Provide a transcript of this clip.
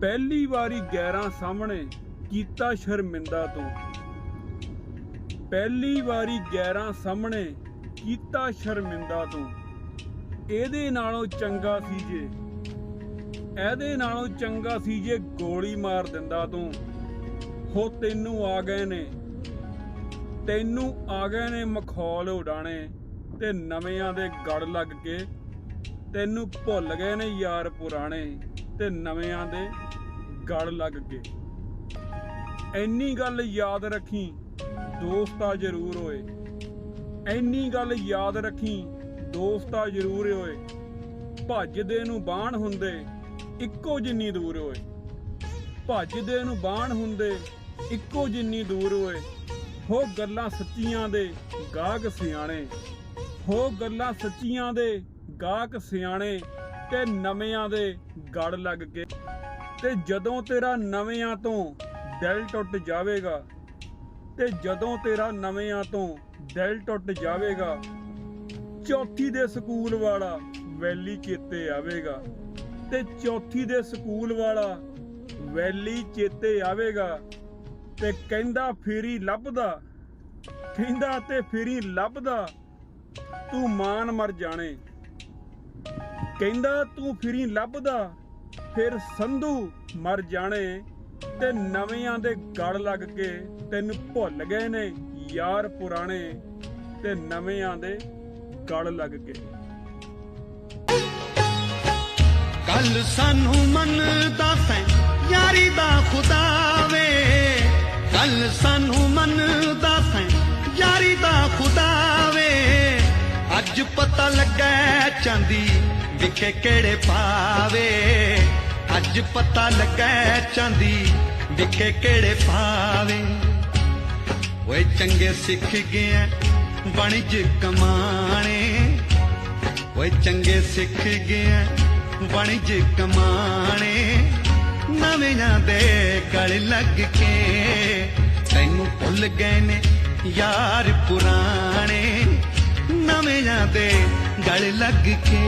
ਪਹਿਲੀ ਵਾਰੀ ਗੈਰਾਂ ਸਾਹਮਣੇ ਕੀਤਾ ਸ਼ਰਮਿੰਦਾ ਤੂੰ। ਪਹਿਲੀ ਵਾਰੀ ਗੈਰਾਂ ਸਾਹਮਣੇ ਕੀਤਾ ਸ਼ਰਮਿੰਦਾ ਤੂੰ। ਇਹਦੇ ਨਾਲੋਂ ਚੰਗਾ ਸੀ ਜੇ। ਇਹਦੇ ਨਾਲੋਂ ਚੰਗਾ ਸੀ ਜੇ ਗੋਲੀ ਮਾਰ ਦਿੰਦਾ ਤੂੰ। ਹੋ ਤੈਨੂੰ ਆ ਗਏ ਨੇ। ਤੈਨੂੰ ਆ ਗਏ ਨੇ ਮਖੌਲ ਉਡਾਣੇ ਤੇ ਨਵਿਆਂ ਦੇ ਗੜ ਲੱਗ ਕੇ ਤੈਨੂੰ ਭੁੱਲ ਗਏ ਨੇ ਯਾਰ ਪੁਰਾਣੇ। ਤੇ ਨਵਿਆਂ ਦੇ ਗਲ ਲੱਗ ਗਏ। ਐਨੀ ਗੱਲ ਯਾਦ ਰੱਖੀ, ਦੋਸਤਾ ਜ਼ਰੂਰ ਹੋਏ। ਐਨੀ ਗੱਲ ਯਾਦ ਰੱਖੀ, ਦੋਸਤਾ ਜ਼ਰੂਰ ਹੋਏ। ਭੱਜਦੇ ਨੂੰ ਬਾਣ ਹੁੰਦੇ, ਇੱਕੋ ਜਿੰਨੀ ਦੂਰ ਹੋਏ। ਭੱਜਦੇ ਨੂੰ ਬਾਣ ਹੁੰਦੇ, ਇੱਕੋ ਜਿੰਨੀ ਦੂਰ ਹੋਏ। ਹੋ ਗੱਲਾਂ ਸੱਚੀਆਂ ਦੇ ਗਾਹਕ ਸਿਆਣੇ, ਹੋ ਗੱਲਾਂ ਸੱਚੀਆਂ ਦੇ ਗਾਹਕ ਸਿਆਣੇ। ਤੇ ਨਵਿਆਂ ਦੇ ਗੜ ਲੱਗ ਕੇ ਤੇ ਜਦੋਂ ਤੇਰਾ ਨਵਿਆਂ ਤੋਂ ਦਿਲ ਟੁੱਟ ਜਾਵੇਗਾ, ਤੇ ਜਦੋਂ ਤੇਰਾ ਨਵਿਆਂ ਤੋਂ ਦਿਲ ਟੁੱਟ ਜਾਵੇਗਾ, ਚੌਥੀ ਦੇ ਸਕੂਲ ਵਾਲਾ ਵੈਲੀ ਚੇਤੇ ਆਵੇਗਾ। ਤੇ ਚੌਥੀ ਦੇ ਸਕੂਲ ਵਾਲਾ ਵੈਲੀ ਚੇਤੇ ਆਵੇਗਾ ਤੇ ਕਹਿੰਦਾ ਫੇਰੀ ਲੱਭਦਾ, ਕਹਿੰਦਾ ਤੇ ਫੇਰੀ ਲੱਭਦਾ, ਤੂੰ ਮਾਨ ਮਰ ਜਾਣੇ। ਕਹਿੰਦਾ, ਤੂੰ ਫਿਰੀ ਲੱਭਦਾ, ਫਿਰ ਸੰਧੂ ਮਰ ਜਾਣੇ ਤੇ ਨਵਿਆਂ ਦੇ ਗੜ ਲੱਗ ਕੇ ਤੈਨੂੰ ਭੁੱਲ ਗਏ ਨੇ ਯਾਰ ਪੁਰਾਣੇ ਤੇ ਨਵਿਆਂ ਦੇ ਗੜ ਲੱਗ ਕੇ। ਕੱਲ ਸਾਨੂੰ ਮੰਨਦਾ ਸੈਂ, ਯਾਰੀ ਦਾ ਖੁਦਾ ਵੇ। ਕੱਲ ਸਾਨੂੰ ਮੰਨਦਾ ਅੱਜ ਪਤਾ ਲੱਗਾ ਚਾਂਦੀ ਵਿਖੇ ਕਿਹੜੇ ਪਾਵੇ। ਅੱਜ ਪਤਾ ਲੱਗਾ ਚਾਂਦੀ ਵਿਖੇ ਕਿਹੜੇ ਪਾਵੇ। ਓਏ ਚੰਗੇ ਸਿੱਖ ਗਿਆ ਵਣਜ ਕਮਾਣੇ। ਓਏ ਚੰਗੇ ਸਿੱਖ ਗਿਆ ਵਣਜ ਕਮਾਣੇ। ਨਵਿਆਂ ਦੇ ਗਲ ਲੱਗ ਕੇ ਤੈਨੂੰ ਭੁੱਲ ਗਏ ਨੇ ਯਾਰ ਪੁਰਾਣੇ। ਦੇ ਗਲ ਲੱਗ ਕੇ